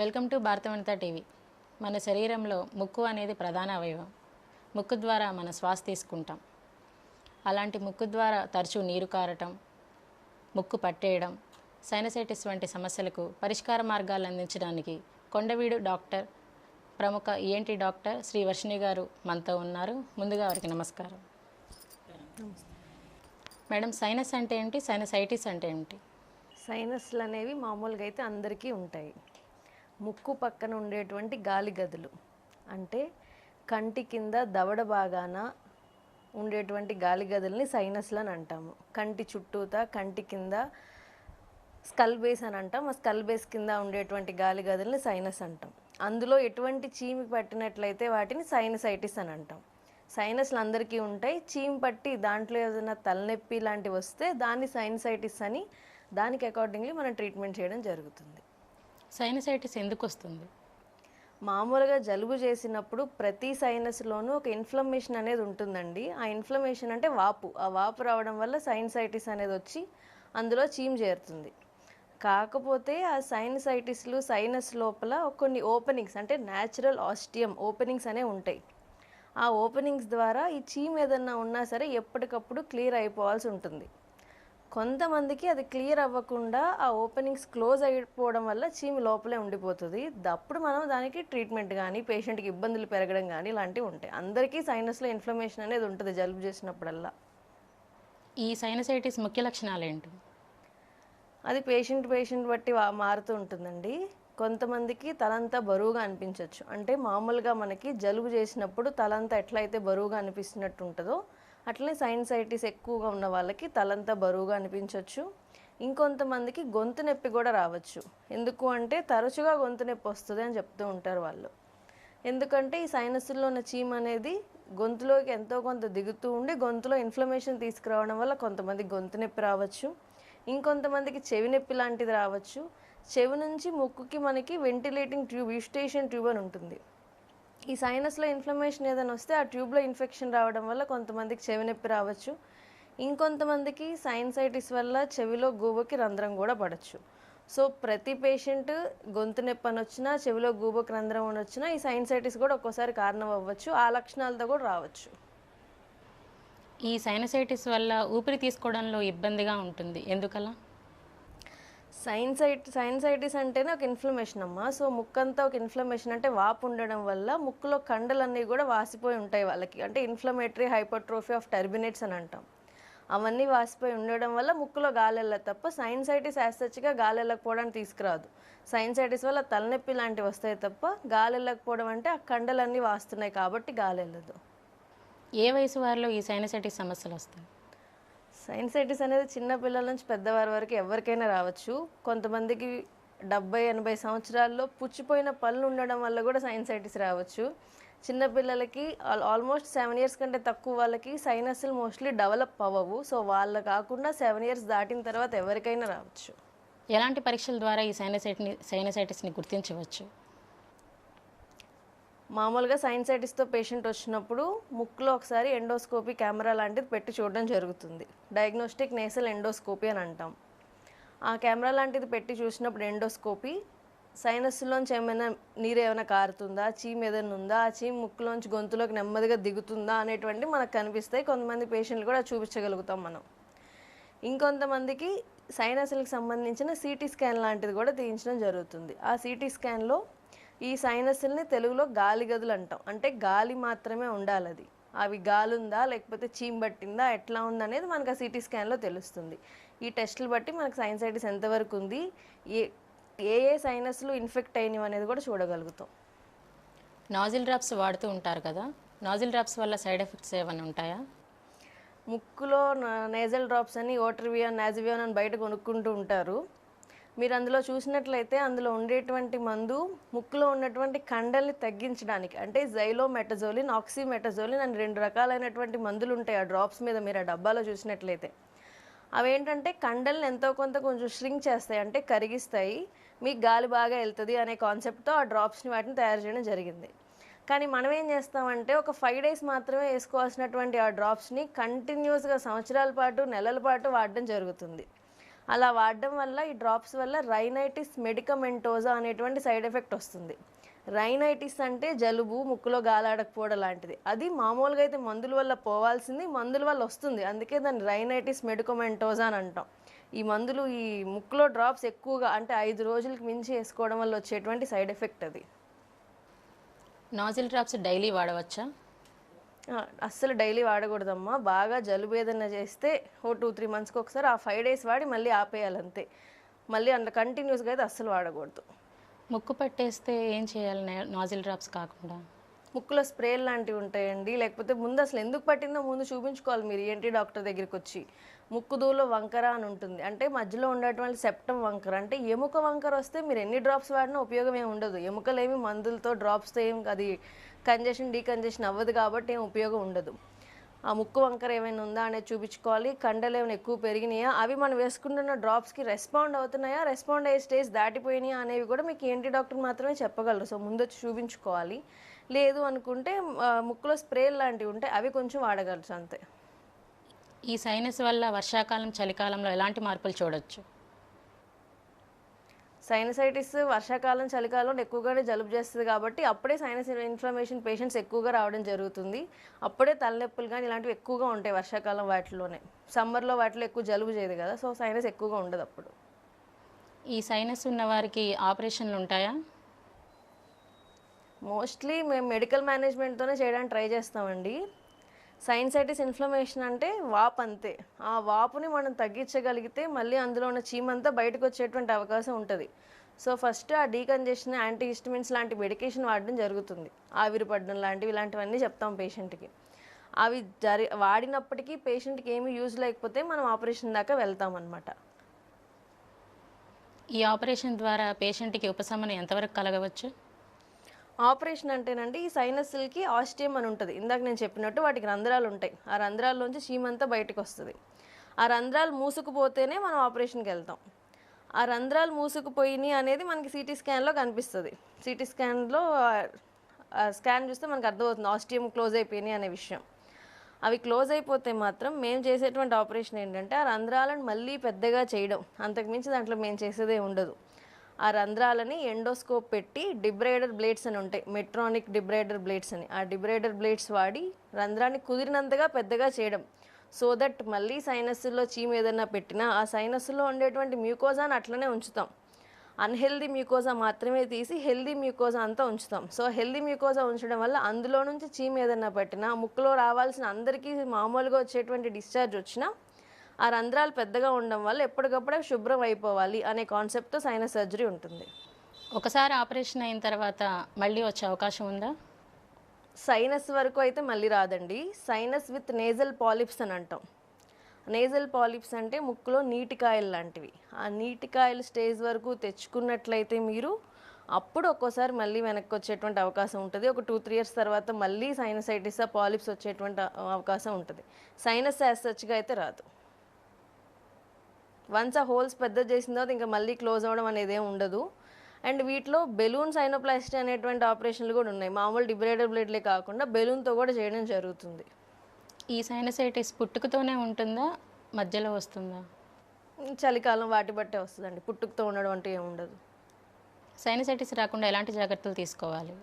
Welcome to భారతవనిత TV. మన శరీరంలో ముక్కు అనేది ప్రధాన అవయవం. ముక్కు ద్వారా మన శ్వాస తీసుకుంటాం. అలాంటి ముక్కు ద్వారా తరచూ నీరు కారటం ముక్కు పట్టేయడం సైనసైటిస్ వంటి సమస్యలకు పరిష్కార మార్గాలు అందించడానికి కొండవీడు డాక్టర్ ప్రముఖ ఈఎన్టీ డాక్టర్ శ్రీ వర్షిణి గారు మనతో ఉన్నారు. ముందుగా వారికి నమస్కారం. మేడం సైనస్ అంటే ఏంటి? సైనసైటిస్ అంటే ఏంటి? సైనస్లు అనేవి మామూలుగా అయితే అందరికీ ఉంటాయి. ముక్కు పక్కన ఉండేటువంటి గాలి గదులు అంటే కంటి కింద దవడ భాగాన ఉండేటువంటి గాలి గదుల్ని సైనస్లు అని అంటాము. కంటి చుట్టూతా కంటి కింద స్కల్ బేస్ అని అంటాం. ఆ స్కల్ బేస్ కింద ఉండేటువంటి గాలి గదుల్ని సైనస్ అంటాం. అందులో ఎటువంటి చీమి పట్టినట్లయితే వాటిని సైనసైటిస్ అని అంటాం. సైనస్లు అందరికీ ఉంటాయి. చీమ్ పట్టి దాంట్లో ఏదైనా తలనొప్పి లాంటివి వస్తే దాన్ని సైనసైటిస్ అని దానికి అకార్డింగ్లీ మనం ట్రీట్మెంట్ చేయడం జరుగుతుంది. సైనసైటిస్ ఎందుకు వస్తుంది మామూలుగా జలుబు చేసినప్పుడు ప్రతి సైనస్లోనూ ఒక ఇన్ఫ్లమేషన్ అనేది ఉంటుందండి. ఆ ఇన్ఫ్లమేషన్ అంటే వాపు. ఆ వాపు రావడం వల్ల సైనసైటిస్ అనేది వచ్చి అందులో చీమ్ చేరుతుంది. కాకపోతే ఆ సైనసైటిస్లు సైనస్ లోపల కొన్ని ఓపెనింగ్స్ అంటే న్యాచురల్ ఆస్టియం ఓపెనింగ్స్ అనే ఉంటాయి. ఆ ఓపెనింగ్స్ ద్వారా ఈ చీమ్ ఏదన్నా ఉన్నా సరే ఎప్పటికప్పుడు క్లియర్ అయిపోవాల్సి ఉంటుంది. కొంతమందికి అది క్లియర్ అవ్వకుండా ఆ ఓపెనింగ్స్ క్లోజ్ అయిపోవడం వల్ల చీమి లోపలే ఉండిపోతుంది. అప్పుడు మనం దానికి ట్రీట్మెంట్ కానీ పేషెంట్కి ఇబ్బందులు పెరగడం కానీ ఇలాంటివి ఉంటాయి. అందరికీ సైనస్లో ఇన్ఫ్లమేషన్ అనేది ఉంటుంది జలుబు చేసినప్పుడల్లా. ఈ సైనసైటిస్ ముఖ్య లక్షణాలు ఏంటి అది పేషెంట్ పేషెంట్ బట్టి మారుతూ ఉంటుందండి. కొంతమందికి తలంతా బరువుగా అనిపించవచ్చు అంటే మామూలుగా మనకి జలుబు చేసినప్పుడు తలంతా ఎట్లయితే బరువుగా అనిపిస్తున్నట్టు ఉంటుందో అట్లనే సైనసైటిస్ ఎక్కువగా ఉన్న వాళ్ళకి తలంతా బరువుగా అనిపించవచ్చు ఇంకొంతమందికి గొంతు నొప్పి కూడా రావచ్చు. ఎందుకు అంటే తరచుగా గొంతు నొప్పి వస్తుంది అని చెప్తూ ఉంటారు వాళ్ళు. ఎందుకంటే ఈ సైనస్లో ఉన్న చీమ్ అనేది గొంతులోకి ఎంతో కొంత దిగుతూ ఉండి గొంతులో ఇన్ఫ్లమేషన్ తీసుకురావడం వల్ల కొంతమంది గొంతు నొప్పి రావచ్చు. ఇంకొంతమందికి చెవి నొప్పి లాంటిది రావచ్చు. చెవి నుంచి ముక్కుకి మనకి వెంటిలేటింగ్ ట్యూబ్ యూస్టేషన్ ట్యూబ్ అని ఉంటుంది. ఈ సైనస్లో ఇన్ఫ్లమేషన్ ఏదైనా వస్తే ఆ ట్యూబ్లో ఇన్ఫెక్షన్ రావడం వల్ల కొంతమందికి చెవి నొప్పి రావచ్చు. ఇంకొంతమందికి సైన్సైటిస్ వల్ల చెవిలో గూబకి రంధ్రం కూడా పడవచ్చు సో ప్రతి పేషెంట్ గొంతు నొప్పి అని వచ్చినా చెవిలో గూబకి రంధ్రం అని వచ్చినా ఈ సైన్సైటిస్ కూడా ఒక్కోసారి కారణం అవ్వచ్చు. ఆ లక్షణాలతో కూడా రావచ్చు. ఈ సైనసైటిస్ వల్ల ఊపిరి తీసుకోవడంలో ఇబ్బందిగా ఉంటుంది. ఎందుకలా? సైన్సైట్ సైన్సైటిస్ అంటేనే ఒక ఇన్ఫ్లమేషన్ అమ్మా. సో ముక్కంతా ఒక ఇన్ఫ్లమేషన్ అంటే వాపు ఉండడం వల్ల ముక్కులో కండలన్నీ కూడా వాసిపోయి ఉంటాయి వాళ్ళకి. అంటే ఇన్ఫ్లమేటరీ హైపర్ట్రోఫీ ఆఫ్ టర్బినేట్స్ అని అంటాం. అవన్నీ వాసిపోయి ఉండడం వల్ల ముక్కులో గాలి వెళ్ళదు తప్ప సైన్సైటిస్ యాసచ్గా గాలి వెళ్ళకపోవడానికి తీసుకురాదు. సైన్సైటిస్ వల్ల తలనొప్పి లాంటివి వస్తాయి తప్ప గాలి వెళ్ళకపోవడం అంటే ఆ కండలన్నీ వాస్తున్నాయి కాబట్టి గాలి వెళ్ళదు ఏ వయసు వారిలో ఈ సైనసైటిస్ సమస్యలు వస్తాయి? సైన్సైటిస్ అనేది చిన్న పిల్లల నుంచి పెద్దవారి వరకు ఎవరికైనా రావచ్చు. కొంతమందికి డెబ్బై ఎనభై సంవత్సరాల్లో పుచ్చిపోయిన పళ్ళు ఉండడం వల్ల కూడా సైనసైటిస్ రావచ్చు. చిన్నపిల్లలకి ఆల్- ఆల్మోస్ట్ సెవెన్ ఇయర్స్ కంటే తక్కువ వాళ్ళకి సైనస్లు మోస్ట్లీ డెవలప్ అవ్వవు. సో వాళ్ళ కాకుండా సెవెన్ ఇయర్స్ దాటిన తర్వాత ఎవరికైనా రావచ్చు. ఎలాంటి పరీక్షల ద్వారా ఈ సైనసైటిని సైనసైటిస్ని గుర్తించవచ్చు? మామూలుగా సైన్సైటిస్తో పేషెంట్ వచ్చినప్పుడు ముక్కులో ఒకసారి ఎండోస్కోపీ కెమెరా లాంటిది పెట్టి చూడడం జరుగుతుంది. డయాగ్నోస్టిక్ నేసల్ ఎండోస్కోపీ అని అంటాం. ఆ కెమెరా లాంటిది పెట్టి చూసినప్పుడు ఎండోస్కోపీ సైనస్లోంచి ఏమైనా నీరు ఏమైనా కారుతుందా చీమ్ ఏదైనా ఉందా ఆ చీమ్ ముక్కులోంచి గొంతులోకి నెమ్మదిగా దిగుతుందా అనేటువంటి మనకు కనిపిస్తాయి. కొంతమంది పేషెంట్లు కూడా చూపించగలుగుతాం మనం. ఇంకొంతమందికి సైనస్లకు సంబంధించిన సిటీ స్కాన్ లాంటిది కూడా తీయించడం జరుగుతుంది. ఆ సిటీ స్కాన్లో ఈ సైనస్ల్ని తెలుగులో గాలి గదులు అంటాం. అంటే గాలి మాత్రమే ఉండాలి అది అవి గాలి ఉందా లేకపోతే చీమ్ పట్టిందా ఎట్లా ఉందనేది మనకు ఆ సిటీ స్కాన్లో తెలుస్తుంది. ఈ టెస్టులు బట్టి మనకు సైనసైటిస్ ఎంతవరకు ఉంది ఏ ఏ ఏ సైనస్లు ఇన్ఫెక్ట్ అయినవి అనేది కూడా చూడగలుగుతాం. నాజిల్ డ్రాప్స్ వాడుతూ ఉంటారు కదా? నాజిల్ డ్రాప్స్ వల్ల సైడ్ ఎఫెక్ట్స్ ఏమైనా ఉంటాయా? ముక్కులో నేజల్ డ్రాప్స్ అని ఓటర్వియాన్ నాజివియాన్ అని బయట కొనుక్కుంటూ ఉంటారు. మీరు అందులో చూసినట్లయితే అందులో ఉండేటువంటి మందు ముక్కులో ఉన్నటువంటి కండల్ని తగ్గించడానికి అంటే జైలో మెటజోలిన్ ఆక్సిమెటజోలిన్ అని రెండు రకాలైనటువంటి మందులు ఉంటాయి ఆ డ్రాప్స్ మీద మీరు ఆ డబ్బాలో చూసినట్లయితే. అవేంటంటే కండల్ని ఎంతో కొంత కొంచెం ష్రింక్ చేస్తాయి అంటే కరిగిస్తాయి మీకు గాలి బాగా వెళ్తుంది అనే కాన్సెప్ట్తో ఆ డ్రాప్స్ని వాటిని తయారు చేయడం జరిగింది. కానీ మనం ఏం చేస్తామంటే ఒక ఫైవ్ డేస్ మాత్రమే వేసుకోవాల్సినటువంటి ఆ డ్రాప్స్ని కంటిన్యూస్గా సంవత్సరాల పాటు నెలల పాటు వాడడం జరుగుతుంది. అలా వాడడం వల్ల ఈ డ్రాప్స్ వల్ల రైనైటిస్ మెడికమెంటోజా అనేటువంటి సైడ్ ఎఫెక్ట్ వస్తుంది. రైనైటిస్ అంటే జలుబు ముక్కులో గాలాడకపోవడం లాంటిది. అది మామూలుగా అయితే మందుల వల్ల పోవాల్సింది మందుల వల్ల వస్తుంది. అందుకే దాన్ని రైనైటిస్ మెడికమెంటోజా అని అంటాం. ఈ మందులు ఈ ముక్కులో డ్రాప్స్ ఎక్కువగా అంటే ఐదు రోజులకు మించి వేసుకోవడం వల్ల వచ్చేటువంటి సైడ్ ఎఫెక్ట్ అది. నాజిల్ డ్రాప్స్ డైలీ వాడవచ్చా? అస్సలు డైలీ వాడకూడదమ్మా. బాగా జలుబు ఏదైనా చేస్తే ఓ టూ త్రీ మంత్స్కి ఒకసారి ఆ ఫైవ్ డేస్ వాడి మళ్ళీ ఆపేయాలి అంతే మళ్ళీ అంత కంటిన్యూస్గా అయితే అస్సలు వాడకూడదు. ముక్కు పట్టేస్తే ఏం చేయాలి? నాజిల్ డ్రాప్స్ కాకుండా? ముక్కులో స్ప్రేలు లాంటివి ఉంటాయండి. లేకపోతే ముందు అసలు ఎందుకు పట్టిందో ముందు చూపించుకోవాలి మీరు ఏంటి డాక్టర్ దగ్గరికి వచ్చి. ముక్కు దూలో వంకర అని ఉంటుంది. అంటే మధ్యలో ఉండేటువంటి సెప్టమ్ వంకర. అంటే ఎముక వంకర వస్తే మీరు ఎన్ని డ్రాప్స్ వాడినా ఉపయోగం ఏమి ఉండదు. ఎముకలు ఏమి మందులతో డ్రాప్స్తో ఏం అది కంజెషన్ డీకంజెషన్ అవ్వదు కాబట్టి ఏం ఉపయోగం ఉండదు. ఆ ముక్కు వంకర ఏమైనా ఉందా అనేది చూపించుకోవాలి. కండలు ఏమైనా ఎక్కువ పెరిగినాయా? అవి మనం వేసుకుంటున్న డ్రాప్స్కి రెస్పాండ్ అవుతున్నాయా? రెస్పాండ్ అయ్యే స్టేజ్ దాటిపోయినాయా అనేవి కూడా మీకు ఏంటి డాక్టర్ మాత్రమే చెప్పగలరు. సో ముందు వచ్చి చూపించుకోవాలి. లేదు అనుకుంటే ముక్కులో స్ప్రేలు లాంటివి ఉంటే అవి కొంచెం వాడగలచ్చు అంతే. ఈ సైనస్ వల్ల వర్షాకాలం చలికాలంలో ఎలాంటి మార్పులు చూడొచ్చు? సైనసైటిస్ వర్షాకాలం చలికాలంలో ఎక్కువగానే జలుబు చేస్తుంది కాబట్టి అప్పుడే సైనస్ ఇన్ఫ్లమేషన్ పేషెంట్స్ ఎక్కువగా రావడం జరుగుతుంది. అప్పుడే తలనొప్పులు కానీ ఇలాంటివి ఎక్కువగా ఉంటాయి వర్షాకాలం వాటిలోనే. సమ్మర్లో వాటిలో ఎక్కువ జలుబు చేయదు కదా సో సైనస్ ఎక్కువగా ఉండదు అప్పుడు. ఈ సైనస్ ఉన్న వారికి ఆపరేషన్లు ఉంటాయా? మోస్ట్లీ మేము మెడికల్ మేనేజ్మెంట్తోనే చేయడానికి ట్రై చేస్తామండి. సైన్సైటిస్ ఇన్ఫ్లమేషన్ అంటే వాపు అంతే. ఆ వాపుని మనం తగ్గించగలిగితే మళ్ళీ అందులో ఉన్న చీమంతా బయటకు వచ్చేటువంటి అవకాశం ఉంటుంది. సో ఫస్ట్ ఆ డీకంజెషన్ యాంటీ హిస్టమిన్స్ లాంటి మెడికేషన్ వాడడం జరుగుతుంది. ఆవిరి పడడం లాంటివి ఇలాంటివన్నీ చెప్తాం పేషెంట్కి. అవి జరి వాడినప్పటికీ పేషెంట్కి ఏమీ యూజ్ లేకపోతే మనం ఆపరేషన్ దాకా వెళ్తాం అనమాట ఈ ఆపరేషన్ ద్వారా పేషెంట్కి ఉపశమనం ఎంతవరకు కలగవచ్చు? ఆపరేషన్ అంటేనండి ఈ సైనస్లకి ఆస్టియం అని ఉంటుంది. ఇందాక నేను చెప్పినట్టు వాటికి రంధ్రాలు ఉంటాయి. ఆ రంధ్రాల్లోంచి చీమంతా బయటకు వస్తుంది. ఆ రంధ్రాలు మూసుకుపోతేనే మనం ఆపరేషన్కి వెళ్తాం. ఆ రంధ్రాలు మూసుకుపోయినాయి అనేది మనకి సిటీ స్కాన్లో కనిపిస్తుంది. సిటీ స్కాన్లో స్కాన్ చూస్తే మనకు అర్థమవుతుంది ఆస్టియం క్లోజ్ అయిపోయినాయి అనే విషయం. అవి క్లోజ్ అయిపోతే మాత్రం మేము చేసేటువంటి ఆపరేషన్ ఏంటంటే ఆ రంధ్రాలను మళ్ళీ పెద్దగా చేయడం. అంతకుమించి దాంట్లో మేము చేసేదే ఉండదు. ఆ రంధ్రాలని ఎండోస్కోప్ పెట్టి డిబ్రైడర్ బ్లేడ్స్ అని ఉంటాయి మెట్రానిక్ డిబ్రైడర్ బ్లేడ్స్ అని. ఆ డిబ్రైడర్ బ్లేడ్స్ వాడి రంధ్రాన్ని కుదిరినంతగా పెద్దగా చేయడం. సో దట్ మళ్ళీ సైనస్లో చీమ ఏదైనా పెట్టినా ఆ సైనస్లో ఉండేటువంటి మ్యూకోజాని అట్లనే ఉంచుతాం. అన్హెల్దీ మ్యూకోజా మాత్రమే తీసి హెల్దీ మ్యూకోజా అంతా ఉంచుతాం. సో హెల్దీ మ్యూకోజా ఉంచడం వల్ల అందులో నుంచి చీమ ఏదైనా పట్టినా ముక్కులో రావాల్సిన అందరికీ మామూలుగా వచ్చేటువంటి డిశ్చార్జ్ వచ్చినా ఆ రంధ్రాలు పెద్దగా ఉండడం వల్ల ఎప్పటికప్పుడే శుభ్రం అయిపోవాలి అనే కాన్సెప్ట్తో సైనస్ సర్జరీ ఉంటుంది. ఒకసారి ఆపరేషన్ అయిన తర్వాత మళ్ళీ వచ్చే అవకాశం ఉందా? సైనస్ వరకు అయితే మళ్ళీ రాదండి. సైనస్ విత్ నేజల్ పాలిప్స్ అని అంటాం. నేజల్ పాలిప్స్ అంటే ముక్కులో నీటికాయలు లాంటివి. ఆ నీటికాయలు స్టేజ్ వరకు తెచ్చుకున్నట్లయితే మీరు అప్పుడు ఒక్కోసారి మళ్ళీ వెనక్కి వచ్చేటువంటి అవకాశం ఉంటుంది. ఒక టూ త్రీ ఇయర్స్ తర్వాత మళ్ళీ సైనసైటిస్ పాలిప్స్ వచ్చేటువంటి అవకాశం ఉంటుంది. సైనస్ యాజ్ సచ్గా అయితే రాదు. వన్స్ ఆ హోల్స్ పెద్ద చేసిన తర్వాత ఇంకా మళ్ళీ క్లోజ్ అవ్వడం అనేది ఉండదు. అండ్ వీటిలో బెలూన్ సైనోప్లాస్టీ అనేటువంటి ఆపరేషన్లు కూడా ఉన్నాయి. మామూలు డిబ్రేడర్ బ్లేడ్లే కాకుండా బెలూన్తో కూడా చేయడం జరుగుతుంది. ఈ సైనసైటిస్ పుట్టుకతోనే ఉంటుందా? మధ్యలో వస్తుందా? చలికాలం వాటి బట్టే వస్తుందండి. పుట్టుకతో ఉండడం అంటే ఏమి ఉండదు. సైనసైటిస్ రాకుండా ఎలాంటి జాగ్రత్తలు తీసుకోవాలి?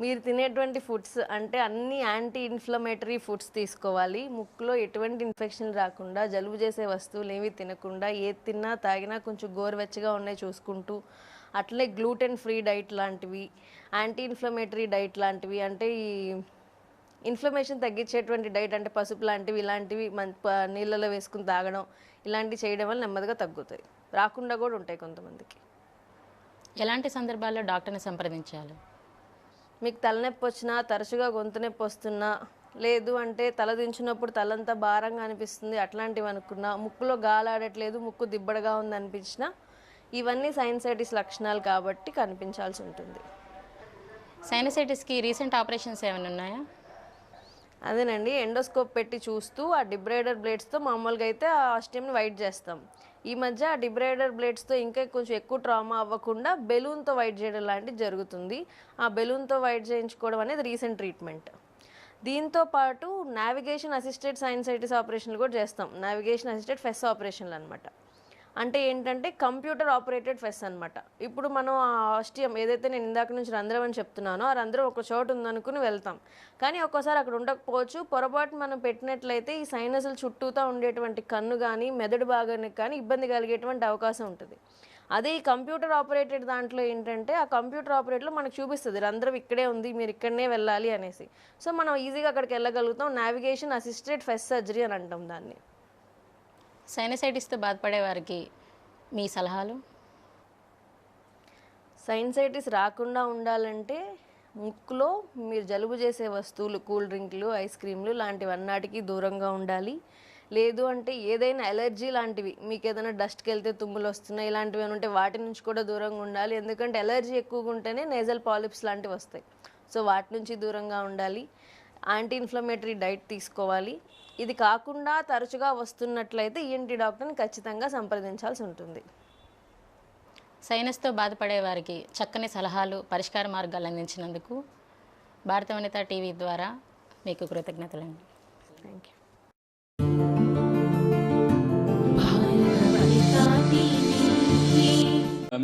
మీరు తినేటువంటి ఫుడ్స్ అంటే అన్ని యాంటీ ఇన్ఫ్లమేటరీ ఫుడ్స్ తీసుకోవాలి. ముక్కులో ఎటువంటి ఇన్ఫెక్షన్ రాకుండా జలుబు చేసే వస్తువులు ఏవి తినకుండా ఏది తిన్నా తాగినా కొంచెం గోరువెచ్చగా ఉన్నాయి చూసుకుంటూ అట్లే గ్లూటెన్ ఫ్రీ డైట్ లాంటివి యాంటీ ఇన్ఫ్లమేటరీ డైట్ లాంటివి అంటే ఈ ఇన్ఫ్లమేషన్ తగ్గించేటువంటి డైట్ అంటే పసుపు లాంటివి ఇలాంటివి మన నీళ్ళలో వేసుకుని తాగడం ఇలాంటివి చేయడం వల్ల నెమ్మదిగా తగ్గుతాయి. రాకుండా కూడా ఉంటాయి కొంతమందికి. ఎలాంటి సందర్భాల్లో డాక్టర్ని సంప్రదించాలి? మీకు తలనొప్పి వచ్చినా తరచుగా గొంతు నొప్పి వస్తున్నా లేదు అంటే తల దించినప్పుడు తలంతా భారంగా అనిపిస్తుంది అట్లాంటివి అనుకున్నా ముక్కులో గాలాడట్లేదు ముక్కు దిబ్బడగా ఉంది అనిపించినా ఇవన్నీ సైన్సైటిస్ లక్షణాలు కాబట్టి కనిపించాల్సి ఉంటుంది. సైనసైటిస్కి రీసెంట్ ఆపరేషన్స్ ఏమైనా ఉన్నాయా? అదేనండి ఎండోస్కోప్ పెట్టి చూస్తూ ఆ డిబ్రైడర్ బ్లేడ్స్తో మామూలుగా అయితే ఆ ఆస్టియంని వైట్ చేస్తాం. ఈ మధ్య ఆ డిబ్రైడర్ బ్లేడ్స్తో ఇంకా కొంచెం ఎక్కువ ట్రామా అవ్వకుండా బెలూన్తో వైట్ చేయడం లాంటిది జరుగుతుంది. ఆ బెలూన్తో వైట్ చేయించుకోవడం అనేది రీసెంట్ ట్రీట్మెంట్. దీంతో పాటు నావిగేషన్ అసిస్టెడ్ సైన్సైటిస్ ఆపరేషన్లు కూడా చేస్తాం. నావిగేషన్ అసిస్టెడ్ ఫెస్ ఆపరేషన్లు అనమాట అంటే ఏంటంటే కంప్యూటర్ ఆపరేటెడ్ ఫెస్ అనమాట ఇప్పుడు మనం ఆ ఆస్టియం ఏదైతే నేను ఇందాక నుంచి రంధ్రం అని చెప్తున్నానో ఆ రంధ్రం ఒక చోటు ఉందనుకుని వెళ్తాం. కానీ ఒక్కోసారి అక్కడ ఉండకపోవచ్చు. పొరపాటు మనం పెట్టినట్లయితే ఈ సైనసులు చుట్టూతా ఉండేటువంటి కన్ను కానీ మెదడు భాగానికి కానీ ఇబ్బంది కలిగేటువంటి అవకాశం ఉంటుంది. అదే ఈ కంప్యూటర్ ఆపరేటెడ్ దాంట్లో ఏంటంటే ఆ కంప్యూటర్ ఆపరేటర్లో మనకు చూపిస్తుంది రంధ్రం ఇక్కడే ఉంది మీరు ఇక్కడనే వెళ్ళాలి అనేసి. సో మనం ఈజీగా అక్కడికి వెళ్ళగలుగుతాం. నావిగేషన్ అసిస్టెడ్ ఫెస్ సర్జరీ అని అంటాం దాన్ని. సైనసైటిస్తో బాధపడే వారికి మీ సలహాలు? సైన్సైటిస్ రాకుండా ఉండాలంటే ముక్కులో మీరు జలుబు చేసే వస్తువులు కూల్ డ్రింక్లు ఐస్ క్రీమ్లు లాంటివన్నాటికి దూరంగా ఉండాలి. లేదు అంటే ఏదైనా ఎలర్జీ లాంటివి మీకు ఏదైనా డస్ట్కి వెళ్తే తుమ్ములు వస్తున్నాయి ఇలాంటివి ఏమైనా ఉంటే వాటి నుంచి కూడా దూరంగా ఉండాలి. ఎందుకంటే ఎలర్జీ ఎక్కువగా ఉంటేనే నేజల్ పాలిప్స్ లాంటివి వస్తాయి. సో వాటి నుంచి దూరంగా ఉండాలి. యాంటీ ఇన్ఫ్లమేటరీ డైట్ తీసుకోవాలి. ఇది కాకుండా తరచుగా వస్తున్నట్లయితే ఈఎన్టీ డాక్టర్ని ఖచ్చితంగా సంప్రదించాల్సి ఉంటుంది. సైనస్తో బాధపడే వారికి చక్కని సలహాలు పరిష్కార మార్గాలు అందించినందుకు భారత వనిత టీవీ ద్వారా మీకు కృతజ్ఞతలండి. Thank you